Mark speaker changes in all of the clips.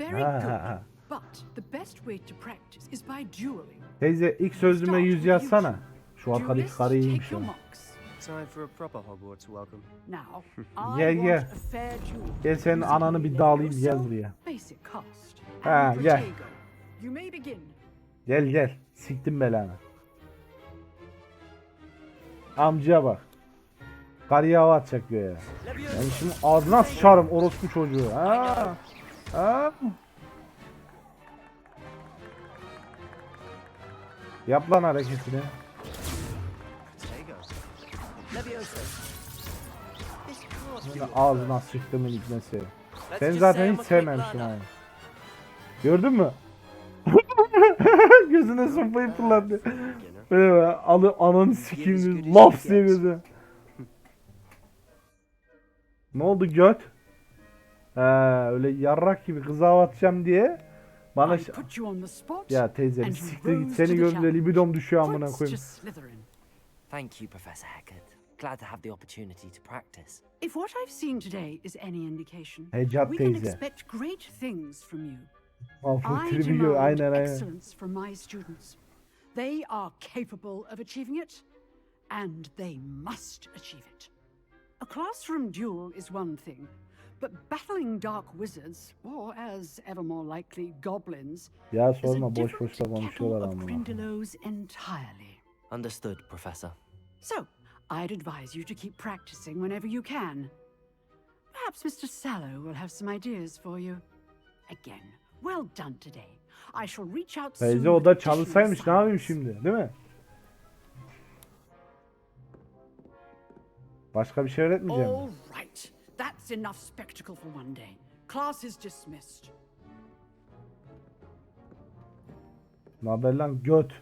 Speaker 1: Very good. But the best way to practice is by dueling.
Speaker 2: Teyze ilk sözlüğüme yüz yazsana. Şu arkadaki karı iyiymiş ya.
Speaker 3: Time for a proper Hogwarts welcome.
Speaker 1: Now,
Speaker 2: Gel, gel.
Speaker 1: a fair duel.
Speaker 2: Gel senin ananı bir dağılayım gel buraya. Ha, gel.
Speaker 1: Protego. You may begin.
Speaker 2: Gel gel. Siktim belanı. Amcaya bak. Karıya hava atacak göğe. Yani şimdi ağzına sıçarım orospu çocuğu. Ha. Ha. Yap lan hareketini.
Speaker 3: Duel
Speaker 2: ağzına sıçtımın.
Speaker 3: Let's
Speaker 2: Sen zaten hiç sevmemişsin abi. Gördün mü? Gözüne sopayı fırlattı. Böyle böyle alı ananı sikeyim diyor. Laf gözü. Ne oldu göt? He öyle yarrak gibi kıza atacağım diye bana ş- ya teyze bir siktir git seni
Speaker 1: challenge.
Speaker 2: libidom düşüyor amına koyayım.
Speaker 4: Thank you, Professor Haggard. Glad to have the opportunity to practice.
Speaker 1: If what I've seen today is any indication,
Speaker 2: Hecat
Speaker 1: we can
Speaker 2: teyze.
Speaker 1: expect great things from you. I demand
Speaker 2: aynen aynen.
Speaker 1: excellence from my students. They are capable of achieving it, and they must achieve it. A classroom duel is one thing, but battling dark wizards, or as ever more likely, goblins,
Speaker 2: Ya
Speaker 1: is a
Speaker 2: sorma boş
Speaker 1: different
Speaker 2: boş da
Speaker 1: kettle
Speaker 2: konuşuyorlar
Speaker 1: of
Speaker 2: amına.
Speaker 1: Grindylows entirely.
Speaker 4: Understood, Professor.
Speaker 1: So, I'd advise you to keep practicing whenever you can. Perhaps Mr. Sallow will have some ideas for you. Again, well done today. I shall reach out soon
Speaker 2: Teyze o
Speaker 1: with
Speaker 2: da
Speaker 1: additional
Speaker 2: çalışsaymış ne yapayım
Speaker 1: assignments.
Speaker 2: şimdi değil mi? Başka bir şey öğretmeyeceğim.
Speaker 1: All right. That's enough spectacle for one day. Class is dismissed.
Speaker 2: Ne haber lan göt?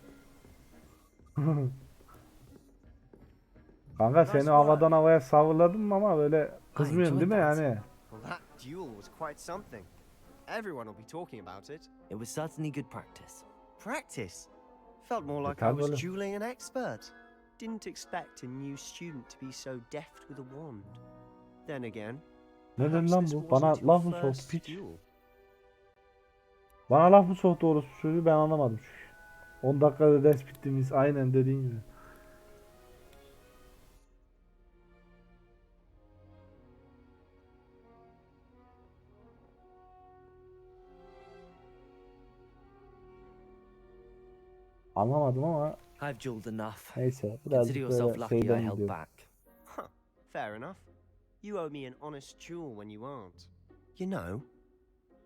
Speaker 2: Kanka seni havadan havaya savruladım ama böyle kızmıyorsun değil mi yani?
Speaker 3: Well, that duel was quite something. Everyone will be talking about it.
Speaker 4: It was certainly good practice.
Speaker 3: Practice. Felt more like I was dueling an expert. Didn't expect a new student to be so deft with a wand. Then again,
Speaker 2: Ne lan
Speaker 3: this
Speaker 2: bu? Bana laf mı soktu piç? Bana laf mı soktu orospu çocuğu ben anlamadım. 10 dakikada ders bittimiz aynen dediğin gibi. Anlamadım ama
Speaker 4: I've enough.
Speaker 2: neyse
Speaker 4: Consider
Speaker 2: birazcık
Speaker 4: yourself
Speaker 2: böyle
Speaker 4: lucky I
Speaker 2: şeyden
Speaker 4: held
Speaker 2: gidiyor.
Speaker 4: back.
Speaker 3: Huh, fair enough. You owe me an honest duel when you aren't. You know,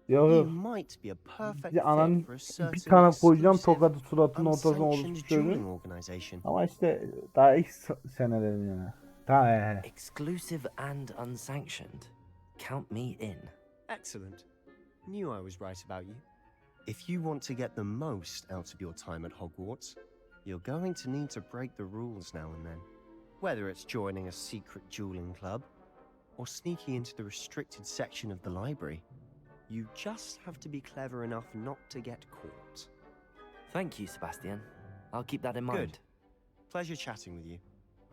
Speaker 2: Yok
Speaker 3: you might be a perfect
Speaker 2: Ya ananın
Speaker 3: fit for a certain
Speaker 2: bir tane koyacağım
Speaker 3: exclusive,
Speaker 2: tokadı suratının ortasına
Speaker 3: unsanctioned
Speaker 2: orospu
Speaker 3: dueling organization.
Speaker 2: Ama işte daha ilk s- senelerim yani. Daha he he.
Speaker 4: Exclusive and unsanctioned. Count me in.
Speaker 3: Excellent. Knew I was right about you. If you want to get the most out of your time at Hogwarts, you're going to need to break the rules now and then. Whether it's joining a secret dueling club or sneaking into the restricted section of the library, you just have to be clever enough not to get caught.
Speaker 4: Thank you, Sebastian. I'll keep that in mind.
Speaker 3: Good. Pleasure chatting with you.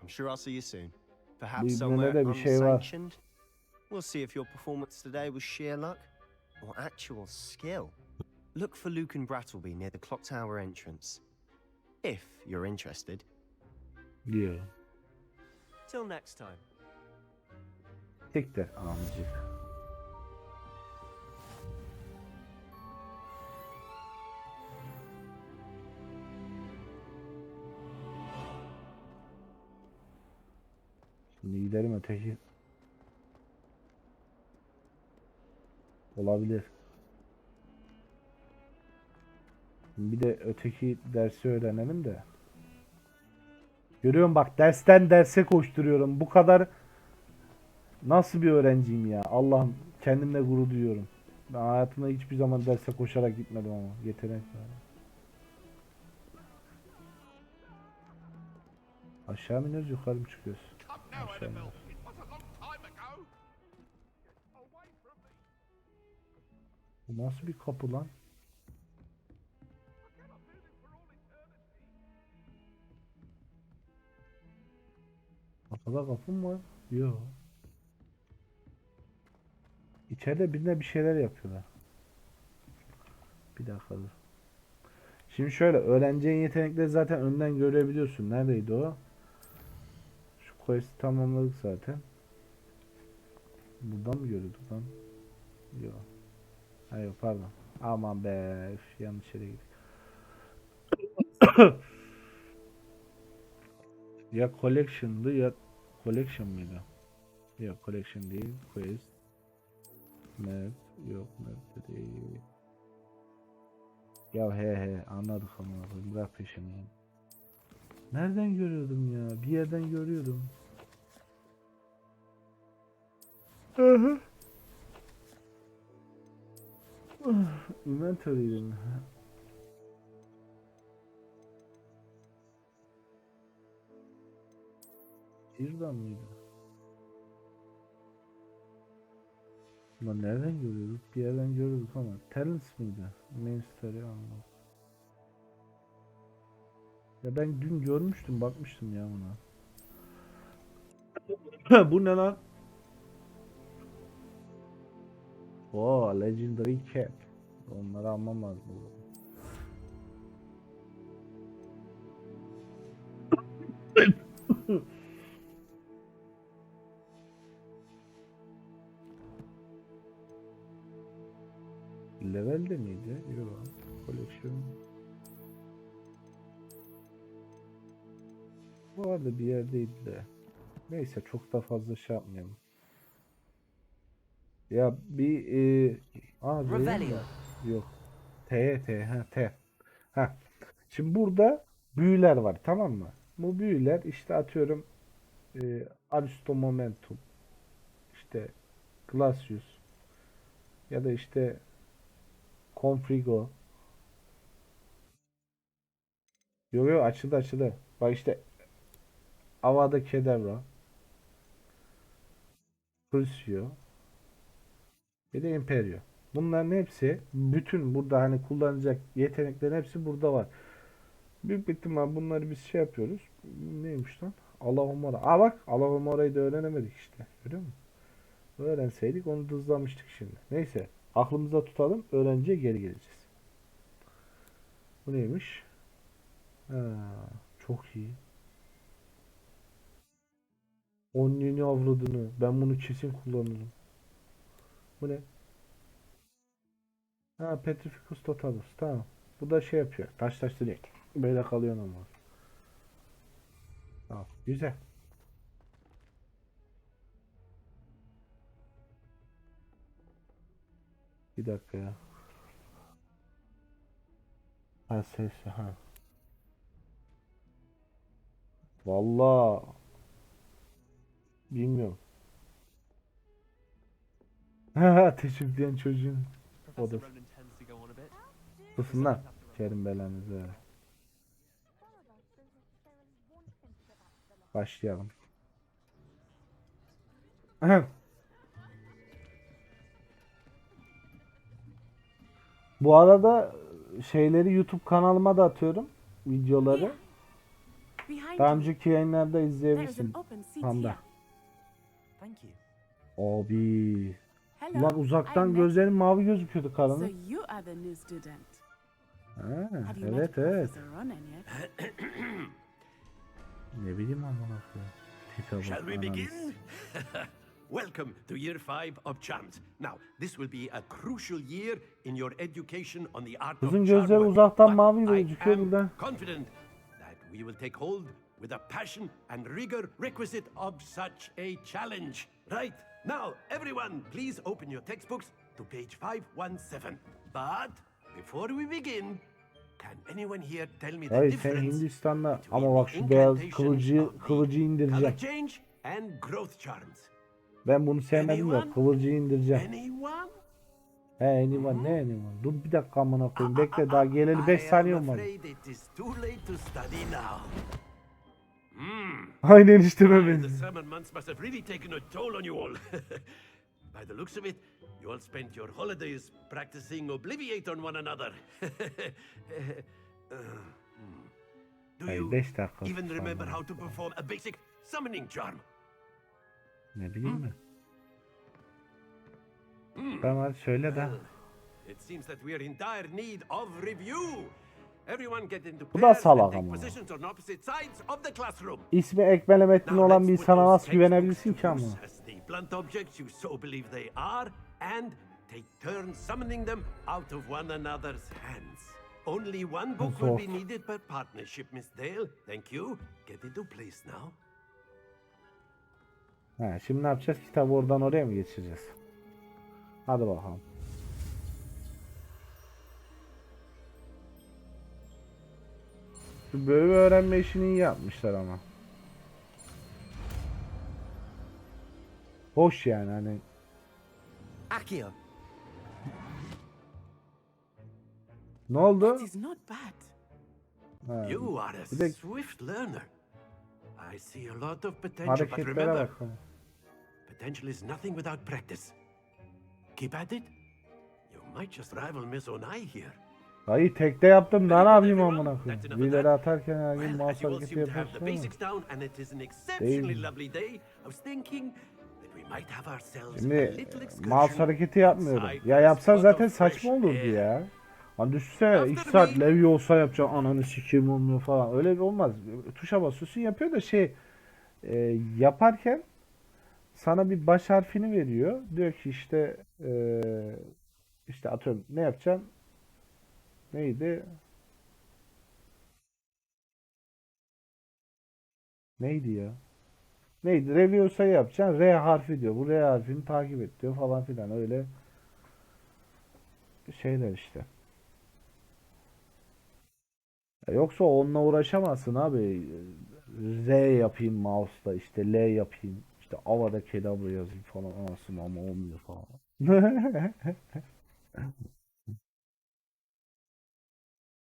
Speaker 3: I'm sure I'll see you soon. Perhaps
Speaker 2: ibnede
Speaker 3: somewhere
Speaker 2: de bir şey var.
Speaker 3: unsanctioned. We'll see if your performance today was sheer luck or actual skill. Look for Luke and Brattleby near the clock tower entrance. If you're interested.
Speaker 2: Yeah.
Speaker 3: Till next time.
Speaker 2: Siktir amcık. Şimdi gidelim öteki. Olabilir. Bir de öteki dersi öğrenelim de. Görüyorum bak dersten derse koşturuyorum. Bu kadar Nasıl bir öğrenciyim ya? Allah'ım kendimle gurur duyuyorum. Ben hayatımda hiçbir zaman derse koşarak gitmedim ama yetenek var. Aşağı mı iniyoruz yukarı mı çıkıyoruz? Aşağı iniyoruz. Bu nasıl bir kapı lan? Kapıda kapı mı var? Yok. İçeride birine bir şeyler yapıyorlar. Bir dakika dur. Şimdi şöyle öğreneceğin yetenekleri zaten önden görebiliyorsun. Neredeydi o? Şu quest'i tamamladık zaten. Buradan mı görüyorduk lan? Yok. Ha yok pardon. Aman be. üf, yanlış yere gittik. ya collection'dı ya collection mıydı? Yok collection değil. Quest. Map. Yok map de değil. Ya he he anladık ama bırak peşimi. Nereden görüyordum ya? Bir yerden görüyordum. Hı hı. Inventory'dim. Şuradan mıydı? Ulan nereden görüyorduk? Bir yerden görüyorduk ama. Mıydı? Main story anladım. Ya ben dün görmüştüm, bakmıştım ya buna. Bu ne lan? Oo, Legendary Cap. Onları almam lazım. Level de miydi? Yok. Collection. Bu arada bir yerdeydi de. Neyse çok da fazla şey yapmayalım. Ya bir e, aa, değil mi? Yok. T T ha T. Ha. Şimdi burada büyüler var tamam mı? Bu büyüler işte atıyorum e, Aristo Momentum işte Glacius ya da işte Confrigo Yo yo açıldı açıldı. Bak işte Avada Kedavra Crucio bir de Imperio. Bunların hepsi bütün burada hani kullanacak yeteneklerin hepsi burada var. Büyük bir ihtimal bunları biz şey yapıyoruz. Neymiş lan? Allahumora. Aa bak Allahumora'yı da öğrenemedik işte. Görüyor musun? Öğrenseydik onu hızlamıştık şimdi. Neyse. Aklımızda tutalım. Öğrenciye geri geleceğiz. Bu neymiş? Ha, çok iyi. Onnini avradını. Ben bunu kesin kullanırım. Bu ne? Ha Petrificus Totalus. Tamam. Bu da şey yapıyor. Taş taş direkt. Böyle kalıyor ama. Tamam. Güzel. Bir dakika ya. Ha ses ha. Vallahi bilmiyorum. Ha teşekkür çocuğun. O da susun lan. Kerim belanızı. Başlayalım. Bu arada şeyleri YouTube kanalıma da atıyorum. Videoları. Daha önceki yayınlarda izleyebilirsin.
Speaker 4: you.
Speaker 2: Abi. Ulan uzaktan gözlerin mavi gözüküyordu. Ha,
Speaker 5: you
Speaker 2: evet evet. Ne bileyim amına koyayım. Tipe bak,
Speaker 6: Shall we begin? Welcome to year five of charms. Now, this will be a crucial year in your education on the art
Speaker 2: Kızın
Speaker 6: of
Speaker 2: gözleri
Speaker 6: charm
Speaker 2: uzaktan mavi gözüküyor burada.
Speaker 6: confident that we will take hold with the passion and rigor requisite of such a challenge. Right, now, everyone, please open your textbooks to page 517. But before we begin, can anyone here tell me the
Speaker 2: Hayır sen
Speaker 6: difference
Speaker 2: Hindistan'da ama bak şu beyaz kılıcı kılıcı indireceğim.
Speaker 6: change and growth charms?
Speaker 2: Ben bunu sevmedim de kılıcıyı indireceğim.
Speaker 6: Anyone?
Speaker 2: He anyone ne anyone? Dur bir dakika amına koyayım. Bekle daha geleli
Speaker 6: I
Speaker 2: 5
Speaker 6: am
Speaker 2: saniye olmadı.
Speaker 6: now.
Speaker 2: Aynen işte
Speaker 6: The
Speaker 2: ben.
Speaker 6: summer months must have really taken a toll on you all. By the looks of it, you all spent your holidays practicing Obliviate on one another. Uh, hmm. Do you
Speaker 2: 5 dakika.
Speaker 6: even remember how to perform a basic summoning charm?
Speaker 2: Ne bileyim mi? Tamam hadi söyle de.
Speaker 6: It seems that we are in dire need of review. Everyone get into
Speaker 2: Bu da salak ama.
Speaker 6: positions on opposite sides of the classroom.
Speaker 2: İsmi Ekmele Metin
Speaker 6: Now
Speaker 2: olan bir insana nasıl güvenebilirsin ki ama?
Speaker 6: blunt objects you so believe they are, and take turns summoning them out of one another's hands. Only one book will be needed per partnership, Miss Dale. Thank you. Get into place now.
Speaker 2: He, şimdi ne yapacağız? Kitabı oradan oraya mı geçireceğiz? Hadi bakalım. Şu bölümü öğrenme işini iyi yapmışlar ama. Hoş yani hani.
Speaker 3: Accio,
Speaker 2: Ne oldu? Ha,
Speaker 6: You are a swift learner. I see a lot of potential, but remember. Potential is nothing without practice. Keep at it. You might just rival Miss Onai here.
Speaker 2: Dayı tekte yaptım daha ne yapayım amına koyayım.
Speaker 6: That.
Speaker 2: atarken her gün mouse hareketi yapıyorsun Değil.
Speaker 6: lovely day, I was thinking that we might have ourselves a
Speaker 2: Şimdi mouse hareketi yapmıyorum. Ya yapsan zaten saçma olurdu ya. Hani düşünsene
Speaker 6: After
Speaker 2: 2
Speaker 6: the
Speaker 2: saat levye olsa yapacağım ananı sikeyim olmuyor falan. Öyle bir olmaz. Tuşa basıyorsun yapıyor da şey e, yaparken sana bir baş harfini veriyor. Diyor ki işte e, işte atıyorum ne yapacaksın? Neydi? Neydi ya? Neydi? Review yapacaksın. R harfi diyor. Bu R harfini takip et diyor falan filan. Öyle şeyler işte. Yoksa onunla uğraşamazsın abi. R yapayım mouse'da işte L yapayım. İşte Avada Kedavra yazayım falan. Anasını ama olmuyor falan.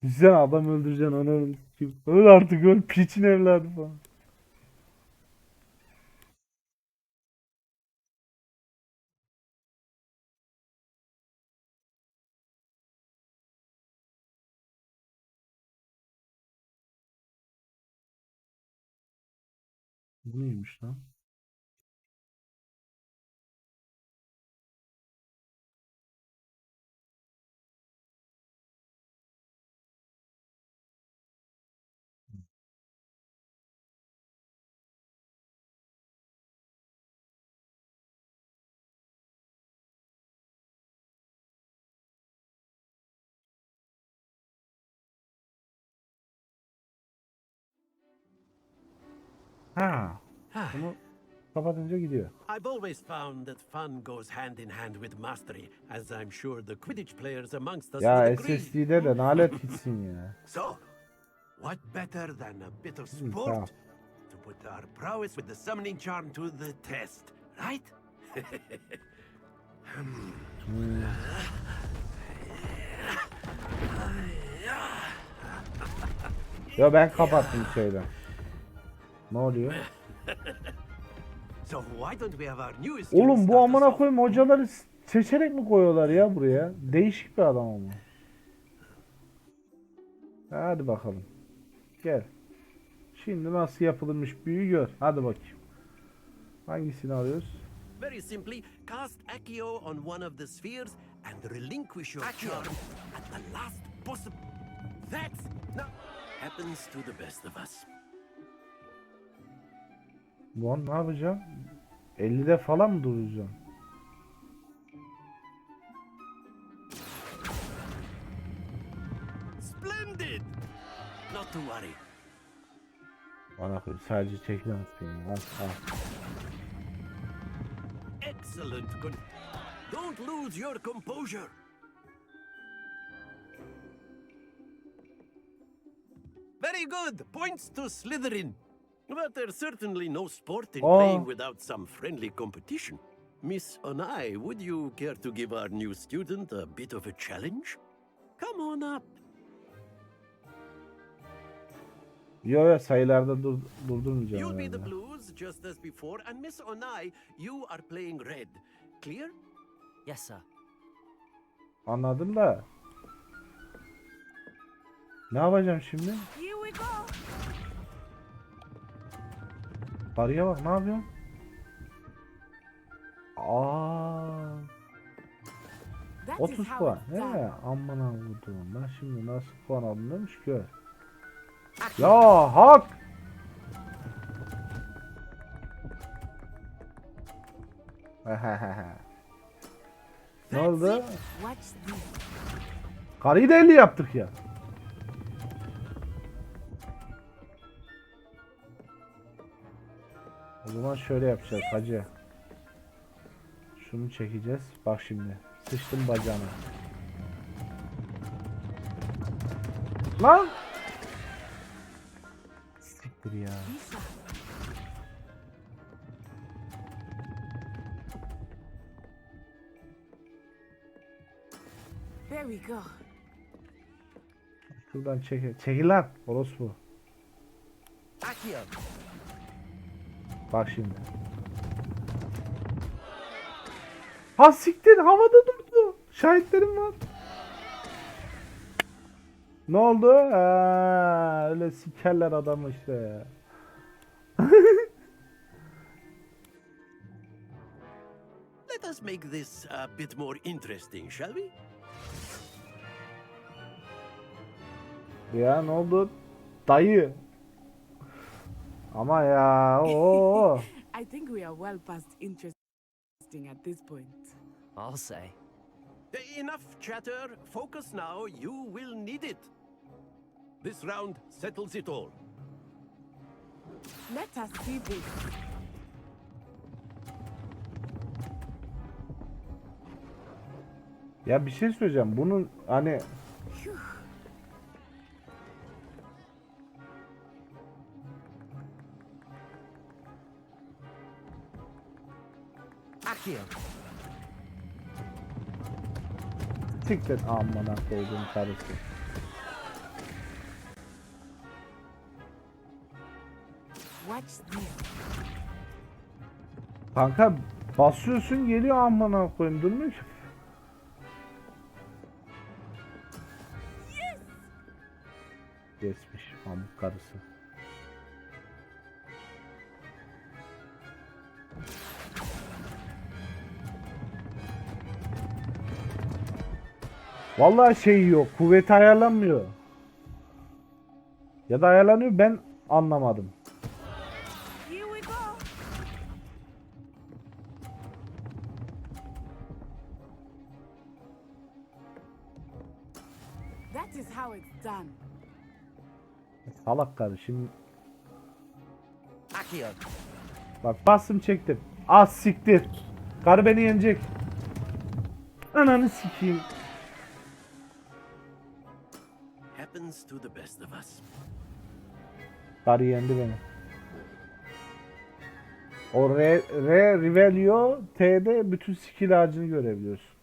Speaker 2: Sen adam öldüreceksin onu. Öl artık öl piçin evladı falan. Bu neymiş lan? Ha. Bunu kapatınca gidiyor.
Speaker 6: I've always found that fun goes hand in hand with mastery, as I'm sure the Quidditch players amongst us
Speaker 2: Ya
Speaker 6: would agree.
Speaker 2: SSD'de de nalet gitsin ya.
Speaker 6: So, what better than a bit of
Speaker 2: Hmm,
Speaker 6: sport
Speaker 2: tamam.
Speaker 6: to put our prowess with the summoning charm to the test, right?
Speaker 2: Ya ben kapattım şeyden. Ne oluyor?
Speaker 6: So why don't we have our newest
Speaker 2: Oğlum bu amına koyayım hocaları seçerek mi koyuyorlar ya buraya? Değişik bir adam ama. Hadi bakalım. Gel. Şimdi nasıl yapılırmış büyü gör. Hadi bakayım. Hangisini alıyoruz?
Speaker 6: Very simply, cast Accio on one of the spheres and relinquish your charm at the last possible. That now happens to the best of us.
Speaker 2: Lan ne yapacağım? 50'de falan mı duracağım?
Speaker 6: Splendid! Not to worry.
Speaker 2: Bana koy sadece çekme atayım. Al, al.
Speaker 6: Excellent. Don't lose your composure. Very good. Points to Slytherin. But there's certainly no sport in
Speaker 2: Oh.
Speaker 6: playing without some friendly competition. Miss Onai, would you care to give our new student a bit of a challenge? Come on up.
Speaker 2: Yo yo sayılarda dur, durdurmayacağım
Speaker 6: You'll be the
Speaker 2: herhalde.
Speaker 6: blues just as before, and Miss Onai, you are playing red. Clear?
Speaker 4: Yes, sir.
Speaker 2: Anladım da. Ne yapacağım şimdi?
Speaker 5: Here we go.
Speaker 2: Karıya bak ne yapıyorsun? Aa.
Speaker 5: That is
Speaker 2: 30
Speaker 5: how
Speaker 2: puan. He, aman avudum. Ben şimdi nasıl puan aldım demiş gör. Ya hak! ne oldu? Karıyı da 50 yaptık ya. Zaman şöyle yapacağız hacı. Şunu çekeceğiz. Bak şimdi. Sıçtım bacağına. Lan! Siktir ya.
Speaker 5: There we go.
Speaker 2: Şuradan çekil. Çekil lan. Orospu.
Speaker 4: Accio!
Speaker 2: Bak şimdi. Ha siktir havada durdu. Şahitlerim var. Ne oldu? Ha, öyle sikerler adamı işte ya.
Speaker 6: Let us make this a bit more interesting, shall we?
Speaker 2: Ya ne oldu? Dayı. Ama ya o.
Speaker 5: I think we are well past interesting at this point.
Speaker 4: I'll say.
Speaker 6: Enough chatter. Focus now. You will need it. This round settles it all.
Speaker 5: Let us see this.
Speaker 2: Ya bir şey söyleyeceğim. Bunun hani siktir amına koyduğum karısı. Kanka basıyorsun geliyor amına koyayım durmuyor ki. Kesmiş pamuk karısı. Vallahi şey yok. Kuvveti ayarlanmıyor. Ya da ayarlanıyor ben anlamadım. Salak
Speaker 4: Accio!
Speaker 2: Bak bastım çektim. Az siktir. Karı beni yenecek. Ananı sikeyim.
Speaker 6: Happens to the best of us.
Speaker 2: Karı yendi beni. O R, R Rivelio T'de bütün skill ağacını görebiliyorsun.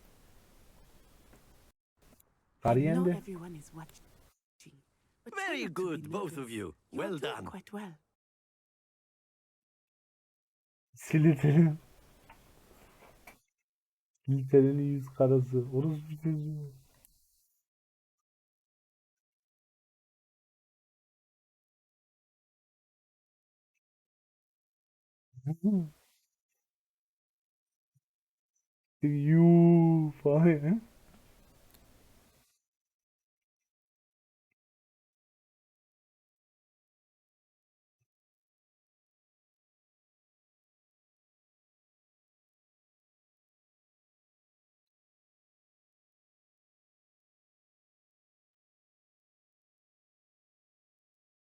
Speaker 2: Karı yendi.
Speaker 6: Very good, both of you. Well done.
Speaker 5: Quite well.
Speaker 2: Siliterin. Siliterin yüz karası. Orası bir. You fine.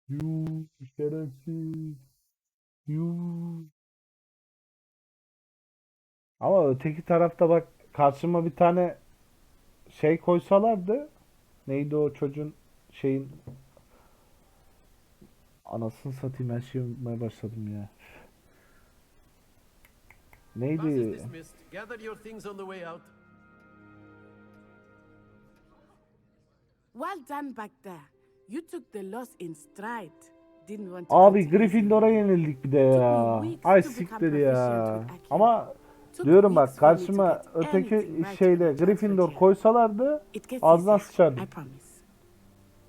Speaker 2: You, Sherachi, you. Ama öteki tarafta bak karşıma bir tane şey koysalardı neydi o çocuğun şeyin anasını satayım her şeyi unutmaya başladım ya. Neydi?
Speaker 5: Well done back there. You took the loss in stride. Didn't want to
Speaker 2: Abi. Gryffindor'a yenildik bir de ya. Ay siktir ya. Ama diyorum bak karşıma öteki şeyle Gryffindor koysalardı
Speaker 5: easier,
Speaker 2: sıçardım.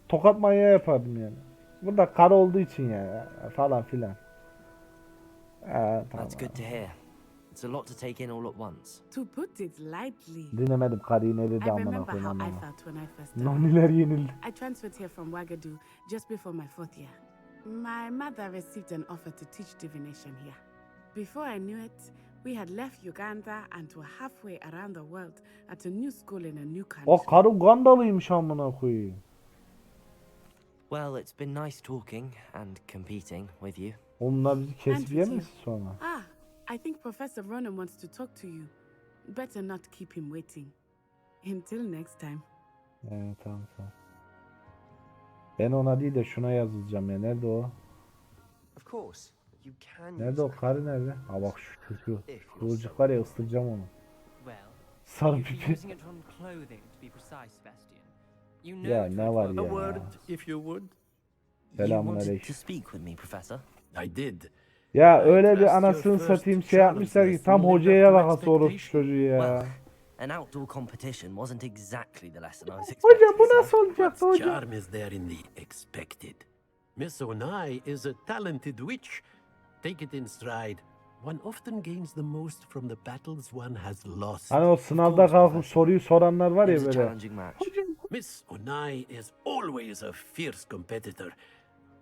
Speaker 2: Tokat manyağı yapardım yani. Burada kar olduğu için ya falan filan. Ha, tamam.
Speaker 4: That's good to hear. It's a lot to take in all at once.
Speaker 5: To put it lightly,
Speaker 2: Dinlemedim karıyı ne dedi amına koyayım
Speaker 5: arrived.
Speaker 2: Naniler yenildi.
Speaker 5: I transferred here from Wagadu just before my fourth year. My mother received an offer to teach divination here. Before I knew it, we had left Uganda and were halfway around the world at a new school in a new country.
Speaker 2: O karı Ugandalıymış amına koyayım.
Speaker 4: Well, it's been nice talking and competing with you.
Speaker 2: Onlar bizi kesip
Speaker 5: Anti
Speaker 2: yemesin sonra.
Speaker 5: Ah, I think Professor Ronan wants to talk to you. Better not keep him waiting. Until next time.
Speaker 2: Evet tamam tamam. Ben ona değil de şuna yazılacağım ya. Nerede o?
Speaker 3: Of course, you can
Speaker 2: Nerede o karı nerede? Ha bak şu çocuğu. Kıvırcık var ya ısıracağım onu. Sarı pipi. Ya ne var ya? Selamun aleyküm. Ya öyle bir anasını satayım şey yapmışlar ki tam hocaya orospu
Speaker 6: expectation.
Speaker 2: çocuğu ya.
Speaker 4: An outdoor competition wasn't exactly the lesson I was expecting.
Speaker 2: Hocam bu nasıl olacaktı
Speaker 6: What
Speaker 2: hocam?
Speaker 6: charm is there in the expected? Miss Onai is a talented witch. Take it in stride. One often gains the most from the battles one has lost.
Speaker 2: Hani o sınavda
Speaker 6: course,
Speaker 2: kalkıp soruyu soranlar var ya
Speaker 4: was a
Speaker 2: böyle.
Speaker 4: challenging match.
Speaker 6: Miss Onai is always a fierce competitor,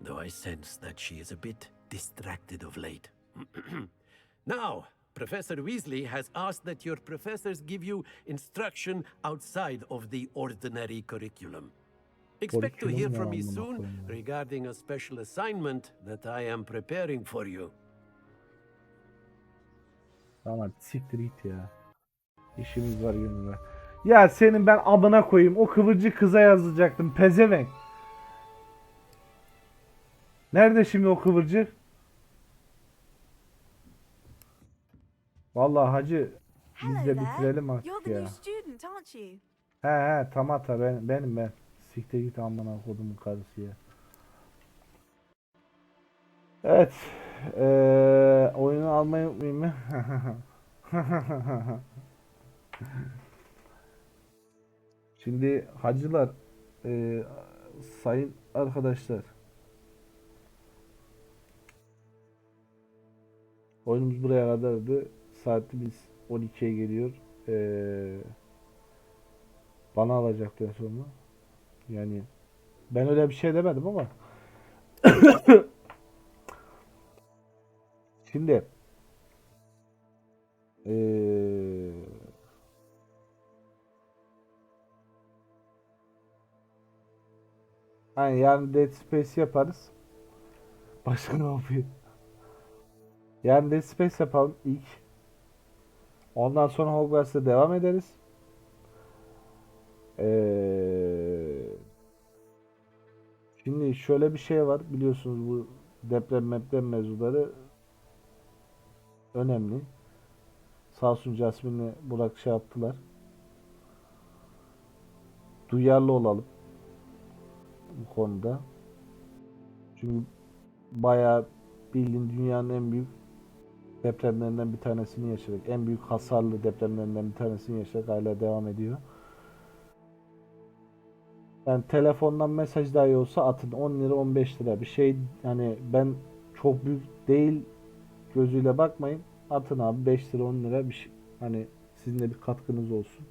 Speaker 6: though I sense that she is a bit distracted of late. now, Professor Weasley has asked that your professors give you instruction outside of the ordinary curriculum. Expect to hear from me soon regarding a special assignment that I am preparing for you.
Speaker 2: Tamam siktir git ya. İşimiz var günümüz var. Ya senin ben amına koyayım. O kıvırcık kıza yazacaktım. Pezevenk. Nerede şimdi o kıvırcık? Vallahi hacı biz
Speaker 7: Hello
Speaker 2: de
Speaker 7: there.
Speaker 2: bitirelim
Speaker 7: You're
Speaker 2: artık
Speaker 7: the
Speaker 2: ya.
Speaker 7: new student, aren't you?
Speaker 2: He he tamata ben, benim ben. Siktir git amına kodumun karısı ya. Evet. Eee oyunu almayı unutmayayım mı? Şimdi hacılar eee, sayın arkadaşlar oyunumuz buraya kadardı. Saatimiz 12'ye geliyor. Eee bana alacaklar sonra. Yani ben öyle bir şey demedim ama şimdi eee Hani yarın Dead Space yaparız. Başka ne yapayım? Yarın Dead Space yapalım ilk. Ondan sonra Hogwarts'a devam ederiz. Ee, şimdi şöyle bir şey var. Biliyorsunuz bu deprem deprem mevzuları önemli. Sağ olsun Jasmine'le Burak şey yaptılar. Duyarlı olalım bu konuda. Çünkü bayağı bildiğin dünyanın en büyük depremlerinden bir tanesini yaşadık. En büyük hasarlı depremlerinden bir tanesini yaşadık. Hala devam ediyor. Yani telefondan mesaj dahi olsa atın 10 lira 15 lira bir şey hani ben çok büyük değil gözüyle bakmayın. Atın abi 5 lira 10 lira bir şey. Hani sizin de bir katkınız olsun.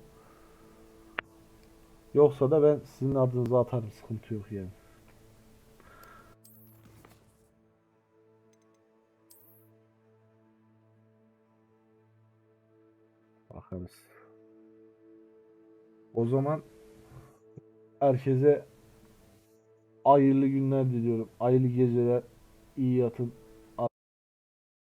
Speaker 2: Yoksa da ben sizin adınıza atarım sıkıntı yok yani. Bakarız. O zaman herkese hayırlı günler diliyorum. Hayırlı geceler. İyi yatın.